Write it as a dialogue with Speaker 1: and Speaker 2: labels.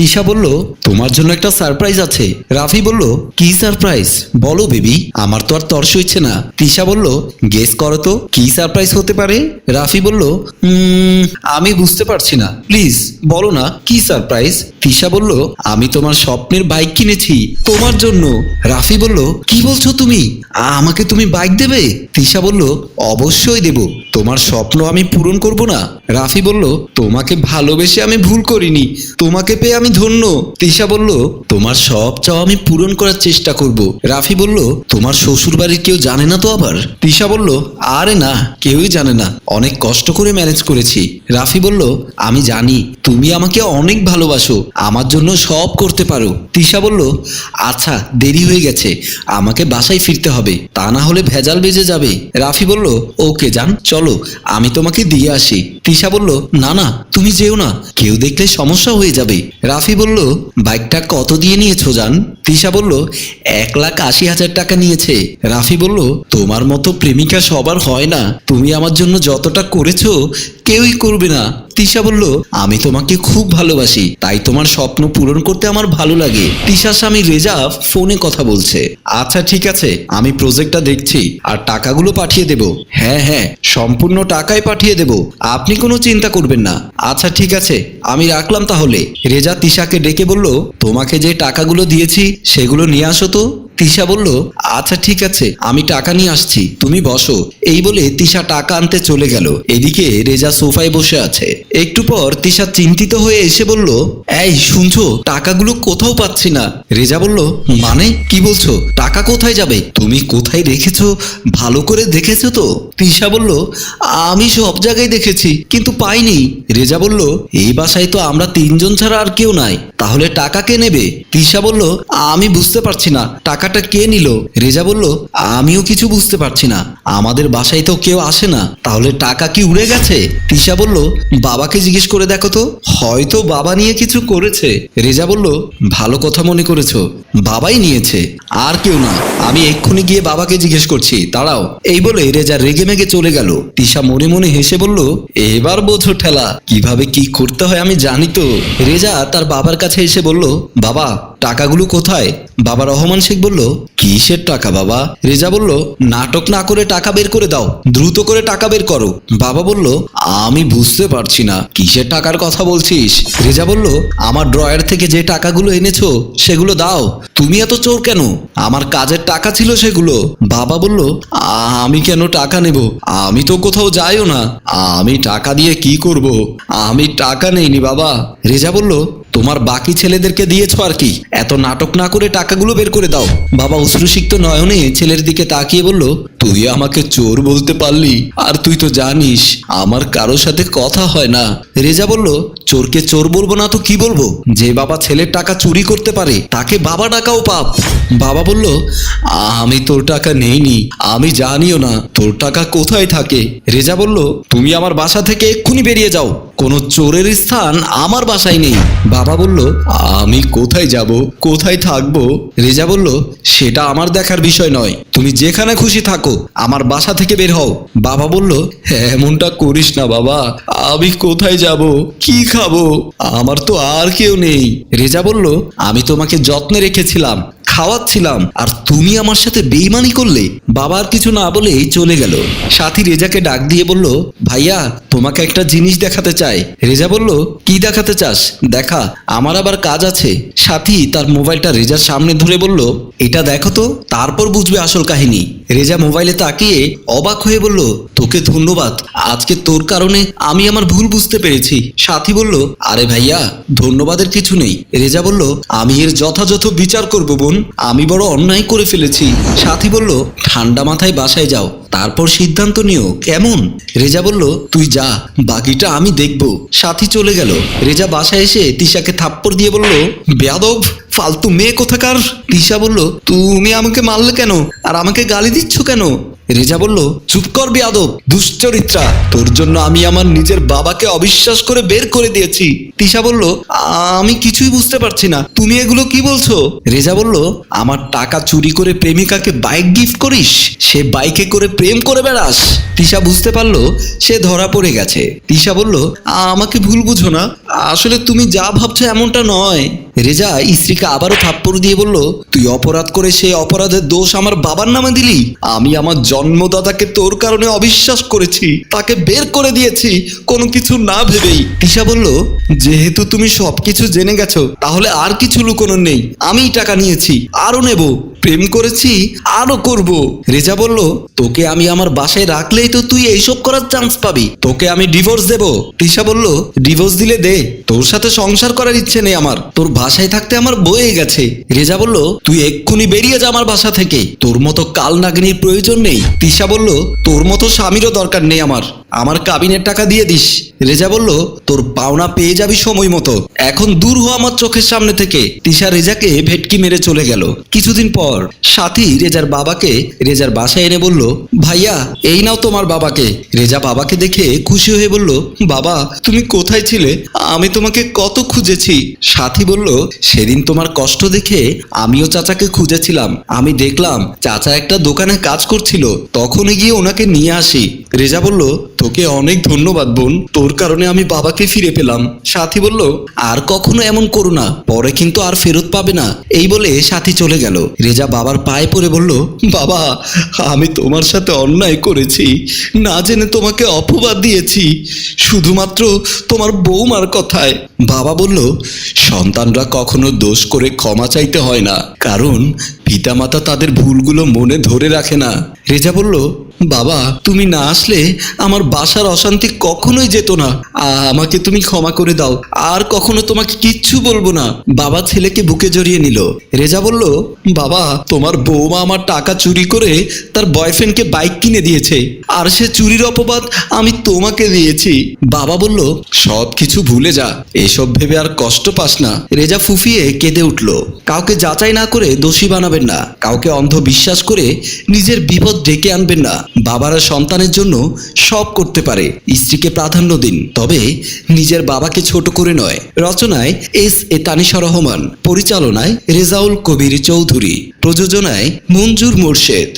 Speaker 1: তিশা বলল, তোমার জন্য একটা সারপ্রাইজ আছে। রাফি বলল, কি সারপ্রাইজ? বলো বেবি, আমার তো আর তর্স হচ্ছে না। তৃষা বলল, গেস করো তো, কি সারপ্রাইজ হতে পারে? রাফি বলল আমি বুঝতে পারছি না, প্লিজ, বলো না, কি সারপ্রাইজ? তৃষা বলল, আমি তোমার স্বপ্নের বাইক কিনেছি, তোমার জন্য। রাফি বলল, কি বলছো তুমি? আমাকে তুমি বাইক দেবে? তৃষা বলল, অবশ্যই দেব। তোমার স্বপ্ন আমি পূরণ করব না? রাফি বলল, তোমাকে ভালোবেসে আমি ভুল করিনি, তোমাকে পেয়ে আমি ধন্য। তিশা বলল, তোমার সব চাও আমি পূরণ করার চেষ্টা করব। রাফি বলল, তোমার শ্বশুর বাড়ির কেউ জানে না তো আবার? তিশা বলল, আরে না, কেউই জানে না। অনেক কষ্ট করে ম্যানেজ করেছি। রাফি বলল, আমি জানি তুমি আমাকে অনেক ভালোবাসো, আমার জন্য সব করতে পারো। তিশা বলল আচ্ছা দেরি হয়ে গেছে, আমাকে বাসায় ফিরতে হবে, তা না হলে ভেজাল বেজে যাবে। রাফি বলল, ওকে যান চলো, আমি তোমাকে দিয়ে আসি। তিশা বলল, না না, তুমি যেও না, কেউ দেখলে সমস্যা হয়ে যাবে। রাফি বলল, বাইকটা কত দিয়ে নিয়েছো, জান? তিশা বলল, এক লাখ আশি হাজার টাকা নিয়েছে। রাফি বলল, তোমার মতো প্রেমিকা সবার হয় না। তুমি আমার জন্য যতটা করেছ, কেউই করবে না। তিশা বলল, আমি তোমাকে খুব ভালোবাসি, তাই তোমার স্বপ্ন পূরণ করতে আমার ভালো লাগে। তিশার স্বামী রেজা ফোনে কথা বলছে আচ্ছা ঠিক আছে, আমি প্রজেক্টটা দেখছি, আর টাকাগুলো পাঠিয়ে দেব। হ্যাঁ হ্যাঁ সম্পূর্ণ টাকাই পাঠিয়ে দেব, আপনি কোনো চিন্তা করবেন না। আচ্ছা ঠিক আছে, আমি রাখলাম তাহলে। রেজা তিশাকে ডেকে বলল, তোমাকে যে টাকাগুলো দিয়েছি, সেগুলো নিয়ে আসো তো। তিশা বলল আচ্ছা ঠিক আছে, আমি টাকা নিয়ে আসছি, তুমি বসো। এই বলে তিশা টাকা আনতে চলে গেল। এদিকে রেজা সোফায় বসে আছে। একটু পর তিশা চিন্তিত হয়ে এসে বলল, এই, শুনছো, টাকাগুলো কোথাও পাচ্ছি না। রেজা বলল মানে কি বলছো? টাকা কোথায় যাবে? তুমি কোথায় রেখেছো? ভালো করে দেখেছ তো? তিশা বলল, আমি সব জায়গায় দেখেছি, কিন্তু পাইনি। রেজা বলল, এই বাসায় তো আমরা তিনজন ছাড়া আর কেউ নাই, তাহলে টাকা কে নেবে? তিশা বলল, আমি বুঝতে পারছি না টাকাটা কে নিল? রেজা বলল, আমিও কিছু বুঝতে পারছি না। আমাদের বাসায় তো কেউ আসে না। তাহলে টাকা কি উড়ে গেছে? তিশা বলল, বাবাকে জিজ্ঞেস করে দেখো তো। হয়তো বাবা নিয়ে কিছু করেছে। রেজা বলল, ভালো কথা মনে করেছ। বাবাই নিয়েছে, আর কেউ না। আমি এক্ষুনি গিয়ে বাবাকে জিজ্ঞেস করছি। দাঁড়াও। এই বলে রেজা রেগে মেগে চলে গেল। তিশা মনে মনে হেসে বলল, এবার বোঝো ঠেলা, কীভাবে কি করতে হয় আমি জানি তো। রেজা তার বাবার কাছে এসে বলল, বাবা টাকাগুলো কোথায়? বাবা রহমান শেখ বলল, কিসের টাকা বাবা? রেজা বলল, নাটক না করে টাকা বের করে দাও, দ্রুত করে টাকা বের করো। বাবা বলল, আমি বুঝতে পারছি না, কিসের টাকার কথা বলছিস? রেজা বলল, আমার ড্রয়ার থেকে যে টাকাগুলো এনেছো, সেগুলো দাও। তুমি এত চোর কেন? আমার কাজের টাকা ছিল সেগুলো। বাবা বলল, আমি কেন টাকা নেব? আমি তো কোথাও যাইও না। আমি টাকা দিয়ে কি করব? আমি টাকা নেইনি বাবা। রেজা বলল তোমার বাকি ছেলেদেরকে দিয়েছ আর কি? এত নাটক না করে টাকাগুলো বের করে দাও। বাবা অশ্রুসিক্ত নয়নে ছেলের দিকে তাকিয়ে বলল তুই আমাকে চোর বলতে পারলি? আর তুই তো জানিস, আমার কারও সাথে কথা হয় না। রেজা বলল, চোরকে চোর বলব না তো কি বলব? যে বাবা ছেলের টাকা চুরি করতে পারে, তাকে বাবা ডাকাও পাপ। বাবা বলল, আমি তোর টাকা নেইনি, আমি জানিও না, তোর টাকা কোথায় থাকে? রেজা বলল, তুমি আমার বাসা থেকে এক্ষুনি বেরিয়ে যাও, কোনো চোরের স্থান আমার বাসায় নেই। বাবা বলল, আমি কোথায় যাব, কোথায় থাকব? রেজা বলল, সেটা আমার দেখার বিষয় নয়, তুমি যেখানে খুশি থাকো। আমার বাসা থেকে বের হও। বাবা বলল এমনটা করিস না বাবা। আমি কোথায় যাব? কি খাব? আমার তো আর কেউ নেই। রেজা বলল, আমি তোমাকে যত্নে রেখেছিলাম। খাওয়াচ্ছিলাম, আর তুমি আমার সাথে বেইমানি করলে? বাবার কিছু না বলেই চলে গেল। সাথী রেজাকে ডাক দিয়ে বলল, ভাইয়া, তোমাকে একটা জিনিস দেখাতে চাই। রেজা বলল, কি দেখাতে চাস? দেখা, আমার আবার কাজ আছে। সাথী তার মোবাইলটা রেজার সামনে ধরে বলল, এটা দেখো তো, তারপর বুঝবে আসল কাহিনী। রেজা মোবাইলে তাকিয়ে অবাক হয়ে বলল, তোকে ধন্যবাদ, আজকে তোর কারণে আমি আমার ভুল বুঝতে পেরেছি। সাথী বলল, আরে ভাইয়া, ধন্যবাদের কিছু নেই। রেজা বলল, আমি এর যথাযথ বিচার করব, বোন। আমি বড় অন্যায় করে ফেলেছি। সাথী বলল, ঠান্ডা মাথায় বাসায় যাও। তারপর সিদ্ধান্ত নিও, কেমন? রেজা বলল, তুই যা, বাকিটা আমি দেখব। সাথী চলে গেল। রেজা বাসায় এসে তিশাকে থাপ্পড় দিয়ে বলল, বেয়াদব, ফালতু মেয়ে কোথাকার? তিশা বলল, তুমি আমাকে মারলে কেন? আর আমাকে গালি দিচ্ছ কেন? রেজা বলল, চুপ কর বেয়াদব দুশ্চরিত্রা। তোর জন্য আমি আমার নিজের বাবাকে অবিশ্বাস করে বের করে দিয়েছি। তিশা বলল, আমি কিছুই বুঝতে পারছি না, তুমি এগুলো কি বলছো? রেজা বলল, আমার টাকা চুরি করে প্রেমিকাকে বাইক গিফট করিস, সে বাইকে করে প্রেম করে বেড়াস। তিশা বুঝতে পারল, সে ধরা পড়ে গেছে। তিশা বলল, আমাকে ভুল বুঝো না, আসলে তুমি যা ভাবছ এমনটা নয়। রেজা স্ত্রীকে আবারও থাপ্পড় দিয়ে বলল, তুই অপরাধ করে সে অপরাধের দোষ আমার বাবার নামে দিলি। আমি আমার জন্মদাতাকে তোর কারণে অবিশ্বাস করেছি, তাকে বের করে দিয়েছি, কোনো কিছু না ভেবেই। তিশা বলল, যেহেতু তুমি সবকিছু জেনে গেছো, তাহলে আর কিছু লুকোনো নেই। আমি টাকা নিয়েছি, আরও নেব। প্রেম করেছি আরও করব। রেজা বলল, তোকে আমি আমার বাসায় রাখলেই তো তুই এইসব করার চান্স পাবি। তোকে আমি ডিভোর্স দেব। তিশা বলল ডিভোর্স দিলে দে। তোর সাথে সংসার করার ইচ্ছে নেই আমার। তোর বাসায় থাকতে আমার বয়ে গেছে। রেজা বলল, তুই এক্ষুনি বেরিয়ে যা আমার বাসা থেকে। তোর মতো কাল নাগিনীর প্রয়োজন নেই। তিশা বলল, তোর মতো স্বামীরও দরকার নেই আমার। আমার কাবিনের টাকা দিয়ে দিস। রেজা বলল, তোর পাওনা পেয়ে যাবি সময় মতো। এখন দূর হ আমার চোখের সামনে থেকে তিশা রেজাকে ভেটকি মেরে চলে গেল। কিছুদিন পর সাথী রেজার বাবাকে রেজার বাসায় এনে বলল, ভাইয়া, এই নাও তোমার বাবাকে। রেজা বাবাকে দেখে খুশি হয়ে বলল, বাবা, তুমি কোথায় ছিলে? আমি তোমাকে কত খুঁজেছি। সাথী বলল, সেদিন তোমার কষ্ট দেখে আমিও চাচাকে খুঁজেছিলাম। আমি দেখলাম, চাচা একটা দোকানে কাজ করছিল। তখনই গিয়ে ওনাকে নিয়ে আসি। রেজা বলল, তোকে অনেক ধন্যবাদ বোন। তোর কারণে আমি বাবাকে ফিরে পেলাম। সাথী বলল, আর কখনো এমন করো না। পরে কিন্তু আর ফেরত পাবে না। এই বলে সাথী চলে গেল। রেজা বাবার পায়ে পড়ে বলল, বাবা, আমি তোমার সাথে অন্যায় করেছি। না জেনে তোমাকে অপবাদ দিয়েছি। শুধুমাত্র তোমার বৌমার কথায়। বাবা বলল, সন্তানরা কখনো দোষ করে ক্ষমা চাইতে হয় না। কারণ পিতামাতা তাদের ভুলগুলো মনে ধরে রাখে না। রেজা বলল বাবা তুমি না আসলে আমার বাসার অশান্তি কখনোই যেত না। আমাকে তুমি ক্ষমা করে দাও। আর কখনো তোমাকে কিচ্ছু বলব না। বাবা ছেলেকে বুকে জড়িয়ে নিল। রেজা বলল, বাবা, তোমার বৌমা আমার টাকা চুরি করে তার বয়ফ্রেন্ডকে বাইক কিনে দিয়েছে। আর সে চুরির অপবাদ আমি তোমাকে দিয়েছি। বাবা বলল সব কিছু ভুলে যা। এসব ভেবে আর কষ্ট পাস না। রেজা ফুফিয়ে কেঁদে উঠল। কাউকে যাচাই না করে দোষী বানাবেন না। কাউকে অন্ধ বিশ্বাস করে নিজের বিপদ ডেকে আনবেন না। বাবারা সন্তানের জন্য সব করতে পারে। স্ত্রীকে প্রাধান্য দিন। তবে নিজের বাবাকে ছোট করে নয়। রচনায় এস এ তানিশা রহমান, পরিচালনায় রেজাউল কবির চৌধুরী, প্রযোজনায় মঞ্জুর মোর্শেদ।